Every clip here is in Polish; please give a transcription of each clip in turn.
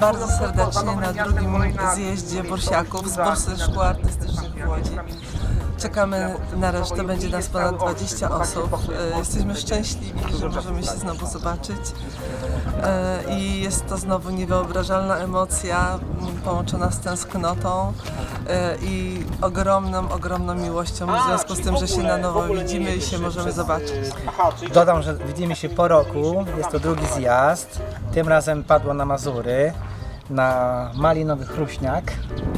Bardzo serdecznie na drugim zjeździe Borsiaków z Borsy Szkół Artystycznych w Łodzi. Czekamy na resztę, będzie nas ponad 20 osób. E, Jesteśmy szczęśliwi, że możemy się znowu zobaczyć. E, I jest to znowu niewyobrażalna emocja połączona z tęsknotą e, i ogromną, ogromną miłością w związku z tym, że się na nowo widzimy i się możemy zobaczyć. Dodam, że widzimy się po roku. Jest to drugi zjazd. Tym razem padło na Mazury, na Malinowy Chruśniak.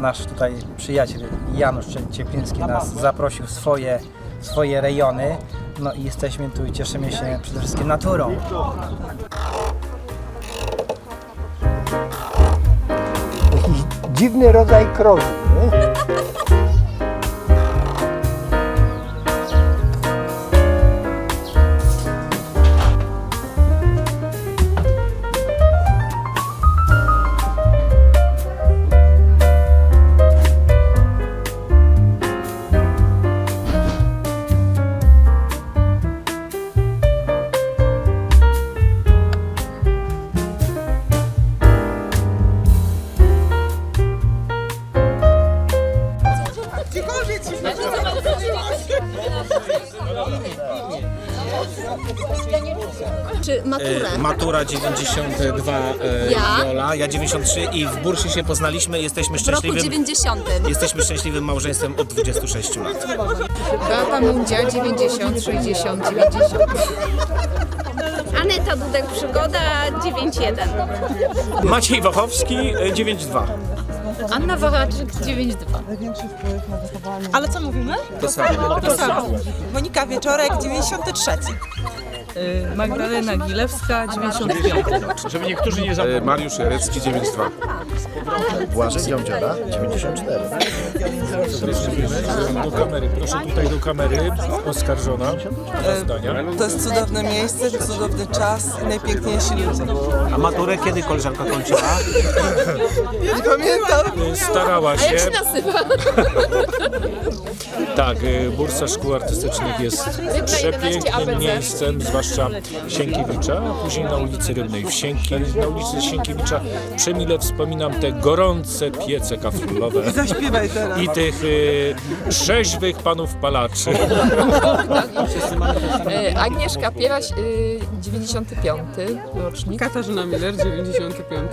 Nasz tutaj przyjaciel Janusz Ciepliński nas zaprosił w swoje, w swoje rejony. No i jesteśmy tu i cieszymy się przede wszystkim naturą. Jakiś dziwny rodzaj krowy. Nie? Czy maturę? E, Matura 92 e, Ja? Jola, ja 93 i w Burszy się poznaliśmy, jesteśmy W roku szczęśliwym, 90. jesteśmy szczęśliwym małżeństwem od 26 lat. Beata Mundzia 90, 60, 90. Aneta Dudek Przygoda 9.1. Maciej Wachowski e, 92. Anna Wachaczyk 92. Ale co mówimy? To samo. To samo. Monika Wieczorek, 93. Magdalena Gilewska, 95. E, Mariusz Jarecki 92. Błażej Dziądziora, 94. Do kamery, proszę tutaj do kamery. Oskarżona. Zdania. To jest cudowne miejsce, cudowny czas i najpiękniejsi ludzie. A maturę kiedy koleżanka kończyła? Nie pamiętam. E, Starała A jak się. się nazywa? Tak, e, Bursa Szkół Artystycznych jest 11 przepięknym miejscem, zwłaszcza Sienkiewicza, a później na ulicy Rybnej w Sienki, na ulicy Sienkiewicza przemile wspominam te gorące piece kaflulowe Zaśpiewaj teraz. i tych e, trzeźwych panów palaczy. E, Agnieszka Pieraś, y, 95 rocznik. Katarzyna Miller, 95.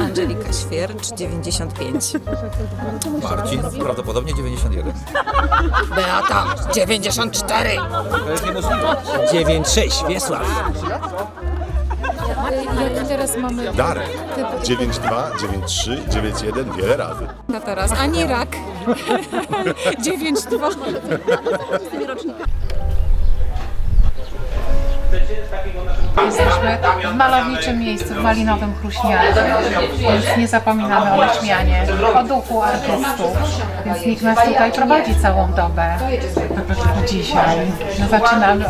Angelika Świercz, 95. Marcin, prawdopodobnie 91. Beata 94. 9-6, Wiesław. Jaki teraz mamy Darek 92, 93, 91 wiele razy. na teraz? Ani rak. 92. Jesteśmy w malowniczym miejscu, w malinowym Chruśniaku, więc nie zapominamy o Leśmianie, o duchu artystów, więc nikt nas tutaj prowadzi całą dobę. Dzisiaj no, zaczynamy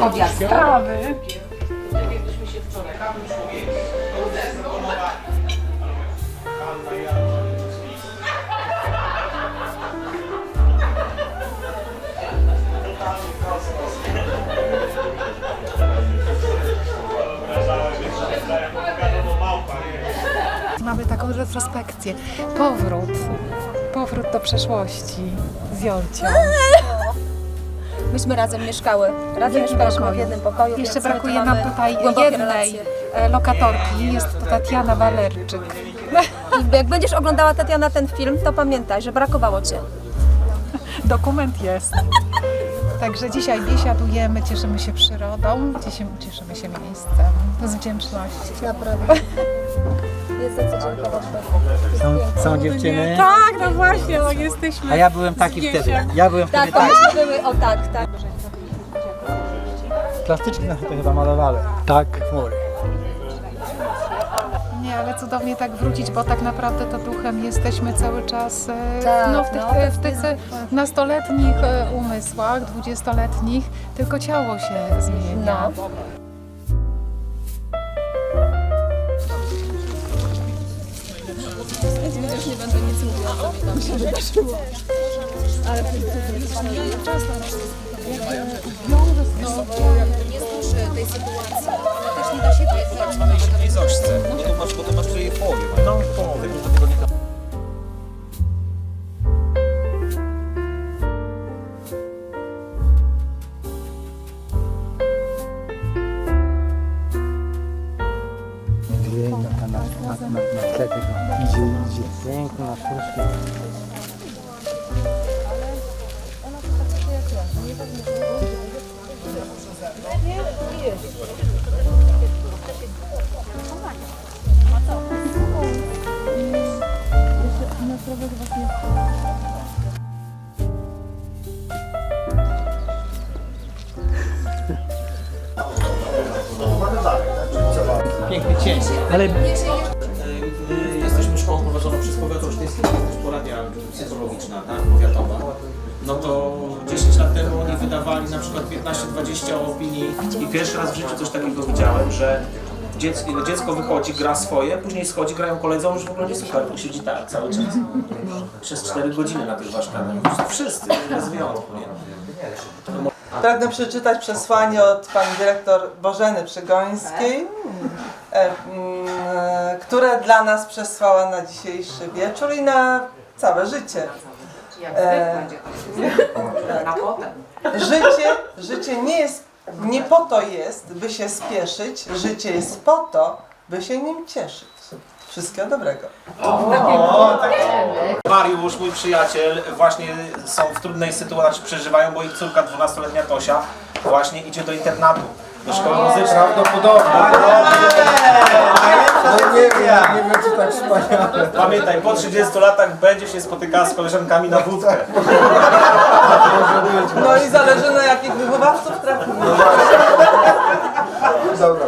od trawy. Mamy taką retrospekcję. Powrót. Powrót do przeszłości z Jolcią. Myśmy razem mieszkały. Razem mieszkałyśmy w jednym pokoju. Jeszcze więc brakuje nam mamy tutaj głębokie jednej relacje. e, lokatorki. Jest to Tatiana Walerczyk. I jak będziesz oglądała Tatiana ten film, to pamiętaj, że brakowało cię. Dokument jest. Także dzisiaj biesiadujemy, cieszymy się przyrodą, cieszymy, cieszymy się miejscem z wdzięczności. Naprawdę. Jest za co dziękować. Są, są dziewczyny. Tak, no właśnie, no jesteśmy. A ja byłem taki wtedy. Ja byłem Tak, wtedy to taki. były, o tak, tak. Plastyczki nas tutaj chyba malowały. Tak, chmury. Nie, ale cudownie tak wrócić, bo tak naprawdę to duchem jesteśmy cały czas e, Tak, no, w tych, no. e, w tych e, nastoletnich e, umysłach, dwudziestoletnich, tylko ciało się zmienia. No. Nie będę nic mówiła, co mi tam się wydarzyło. Ale czas na nas. Nie zduszę tej sytuacji. właśnie da się wiedzieć. w tej zoszce. Bo to masz, bo to masz w jej. No, połowie. Piękny cień. Ale Jesteśmy szkołą prowadzoną przez powiat olsztyński, to jest poradia psychologiczna, tak, powiatowa. No to 10 lat temu oni wydawali na przykład 15-20 opinii i pierwszy raz w życiu coś takiego widziałem, że dziecko, dziecko wychodzi, gra swoje, później schodzi, grają koledzy, on już w ogóle nie słucha, tylko siedzi tak cały czas. Przez 4 godziny na tych warsztatach. Wszyscy, bez wyjątku. Nie? Pragnę przeczytać przesłanie od pani dyrektor Bożeny Przygońskiej, e, e, które dla nas przesłała na dzisiejszy wieczór i na całe życie. E, tak. Życie, życie nie jest, nie po to jest, by się spieszyć, życie jest po to, by się nim cieszyć. Wszystkiego dobrego. Mariusz, mój przyjaciel, właśnie są w trudnej sytuacji, przeżywają, bo ich córka 12-letnia Tosia właśnie idzie do internatu, do szkoły muzycznej. prawdopodobnie. No nie wiem, nie wiem czy tak wspaniale. Pamiętaj, po 30 latach będzie się spotykała z koleżankami na wódkę. No i zależy na jakich wychowawców trafimy. Dobra.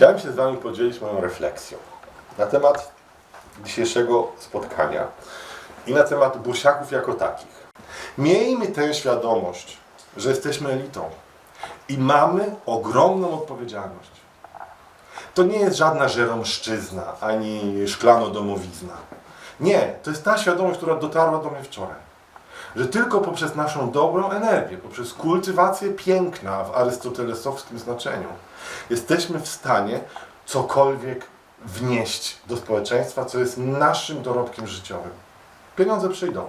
Chciałem się z Wami podzielić moją refleksją na temat dzisiejszego spotkania i na temat busiaków jako takich. Miejmy tę świadomość, że jesteśmy elitą i mamy ogromną odpowiedzialność. To nie jest żadna żeromszczyzna ani szklano-domowizna. Nie, to jest ta świadomość, która dotarła do mnie wczoraj. Że tylko poprzez naszą dobrą energię, poprzez kultywację piękna w arystotelesowskim znaczeniu, jesteśmy w stanie cokolwiek wnieść do społeczeństwa, co jest naszym dorobkiem życiowym. Pieniądze przyjdą,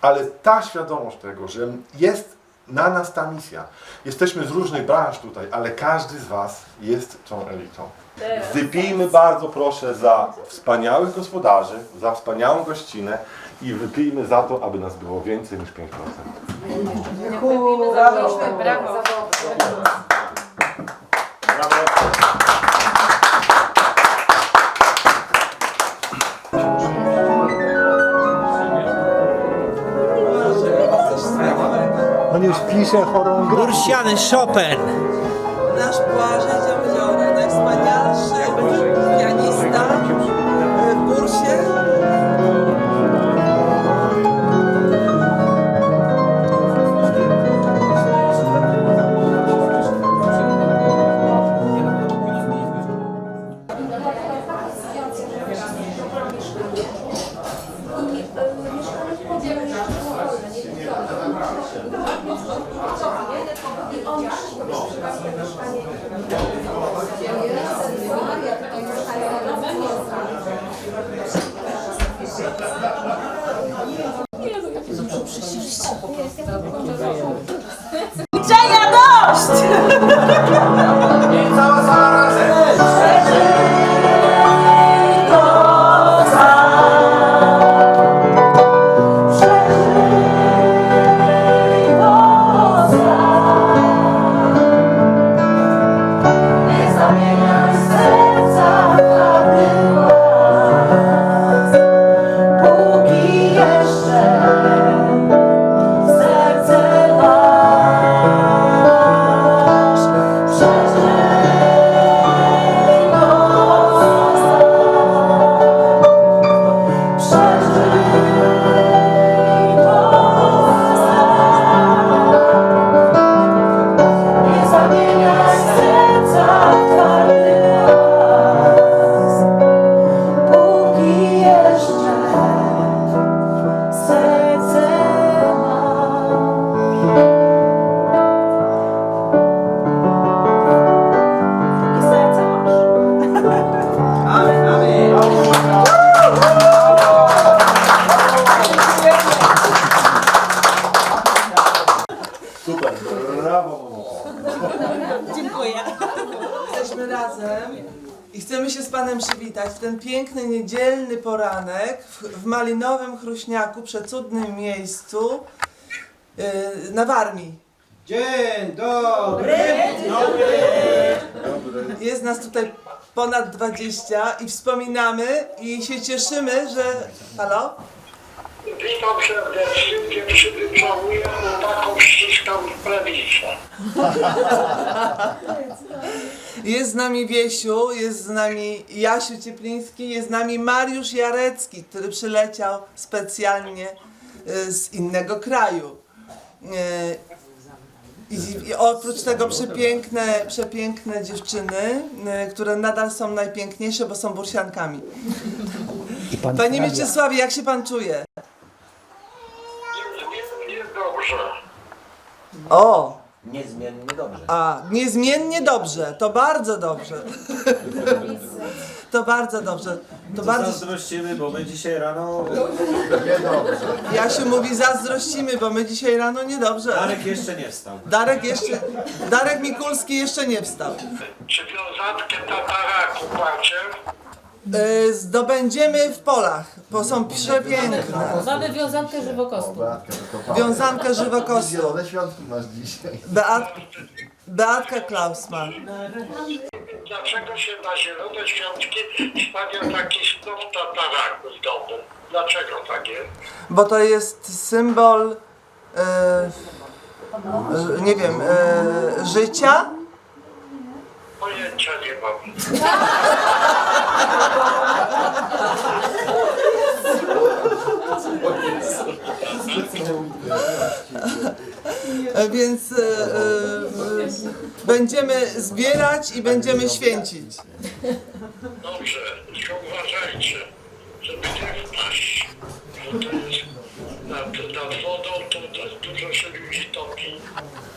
ale ta świadomość tego, że jest Na nas ta misja. Jesteśmy z różnych branż tutaj, ale każdy z Was jest tą elitą. Wypijmy bardzo proszę za wspaniałych gospodarzy, za wspaniałą gościnę i wypijmy za to, aby nas było więcej niż 5%. Brawo! Brawo. On już pisze chorągę. Bursiany Chopin. Nasz Błażej Dziądziora, najwspanialszy pianista w, w Malinowym Chruśniaku, przecudnym miejscu yy, na Warmii. Dzień dobry. Jest nas tutaj ponad 20 i wspominamy i się cieszymy, że... Halo? Witam serdecznie, dziewczyny całuję, chłopaków ściskam w prawicę. Jest z nami Wiesiu, jest z nami Jasiu Ciepliński, jest z nami Mariusz Jarecki, który przyleciał specjalnie y, z innego kraju. Y, I, I oprócz tego przepiękne, przepiękne dziewczyny, y, które nadal są najpiękniejsze, bo są bursiankami. Panie Mieczysławie, jak się pan czuje? Niezmiennie dobrze. O! Niezmiennie dobrze. A, niezmiennie dobrze, to bardzo dobrze. To bardzo dobrze. To bardzo. Zazdrościmy, bo my dzisiaj rano... Jasiu mówi zazdrościmy, bo my dzisiaj rano niedobrze. Darek jeszcze nie wstał. Darek jeszcze, Darek Mikulski jeszcze nie wstał. Czy wiązankę tataraku macie? Yy, zdobędziemy w polach, bo są przepiękne. Mamy wiązankę żywokostu. Wiązankę żywokostu. Zielone świątki masz dzisiaj. Beat, Beatka Klaus ma. Dlaczego się na zielone świątki stawia taki snop tataraku w domu? Dlaczego tak jest? Bo to jest symbol, yy, nie wiem, yy, życia. Pojęcia nie mam. E, Więc e, e, będziemy zbierać i będziemy święcić. Dobrze, tylko uważajcie, żeby nie wpaść.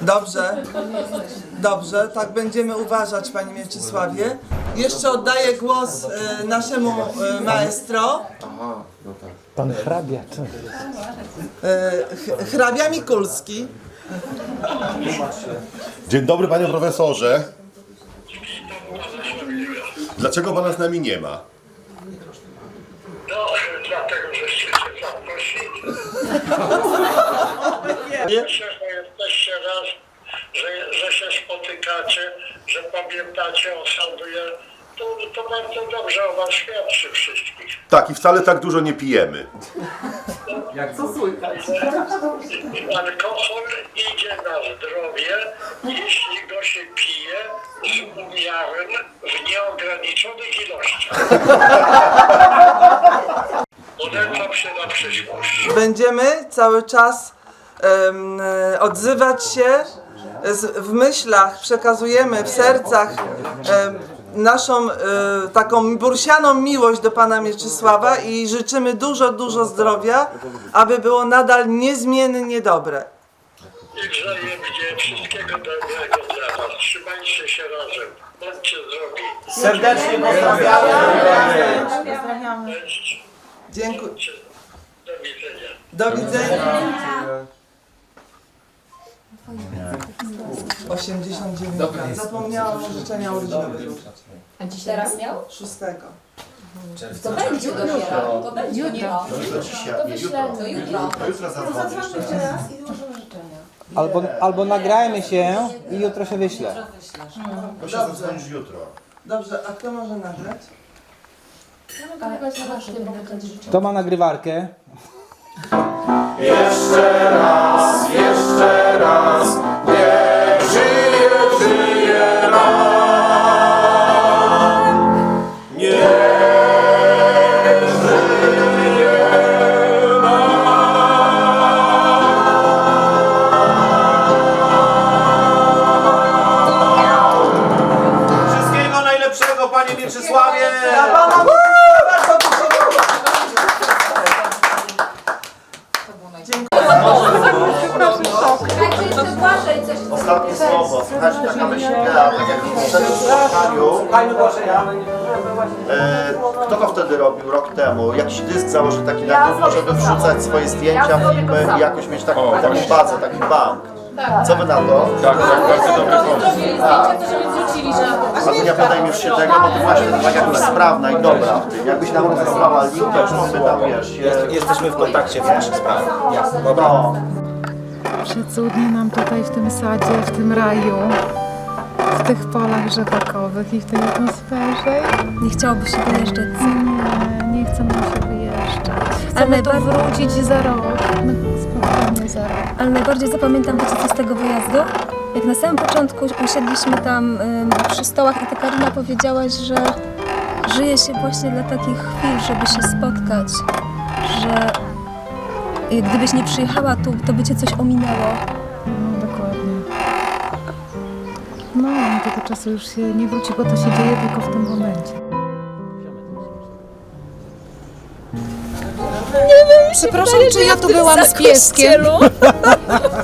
Dobrze, dobrze, tak będziemy uważać, Panie Mieczysławie. Jeszcze oddaję głos e, naszemu e, maestro, Pan hrabia, czy? e, ch- hrabia Mikulski. Dzień dobry panie profesorze. Dlaczego pana z nami nie ma? No, dlatego, że się zaprosili jesteście raz, że, że się spotykacie, że pamiętacie o Sanduje. To, to bardzo dobrze o was świadczy wszystkich. Tak, i wcale tak dużo nie pijemy. Alkohol idzie na zdrowie, jeśli go się pije z umiarem w nieograniczonych ilościach. Się na przyszłość. Będziemy cały czas em, odzywać się z, w myślach, przekazujemy w sercach em, naszą e, taką bursianą miłość do Pana Mieczysława i życzymy dużo, dużo zdrowia, aby było nadal niezmiennie dobre. I wszystkiego dobrego dla was. Trzymajcie się razem. Bądźcie zdrowi. Serdecznie pozdrawiamy. Cześć. Dziękuję. Do widzenia. Do widzenia. 89. Zapomniałam o życzenia urodzinowych. A dziś teraz miał? Szóstego. To będzie dopiero. To będzie jutro. To dzisiaj, To nie wyślę jutro. to jutro. To jutro zadzwonię jeszcze. Albo, albo nagrajmy się i jutro się wyślę. To się zadzwonisz jutro. Dobrze, a kto może nagrać? Kto ma nagrywarkę? Wszystkiego dysk założył taki na pewno, żeby wrzucać swoje zdjęcia, filmy i jakoś mieć taką, taką bazę, taki bank. Co wy na to? Tak, tak, bardzo dobry pomysł. Zdjęcia to żeby wrzucili, że... Agunia podejmiesz się tego, bo ty właśnie tak jakoś sprawna i dobra w tym. Jakbyś nam rozesłała link, to już my tam wiesz. je- Jesteśmy w kontakcie w naszych sprawach. No. Przecudnie nam tutaj w tym sadzie, w tym raju, w tych polach rzepakowych i w tej atmosferze. Nie chciałoby się wyjeżdżać. Nie, nie chce nam się Ale Chcemy tu najbardziej- wrócić za rok. No, spokojnie za rok. Ale najbardziej zapamiętam, wiecie co z tego wyjazdu? Jak na samym początku usiedliśmy tam ym, przy stołach i ty Karina powiedziałaś, że żyje się właśnie dla takich chwil, żeby się spotkać, że y, gdybyś nie przyjechała tu, to by cię coś ominęło. No, dokładnie. No, do tego czasu już się nie wróci, bo to się dzieje tylko w tym momencie. Przepraszam, czy ja tu byłam z pieskiem?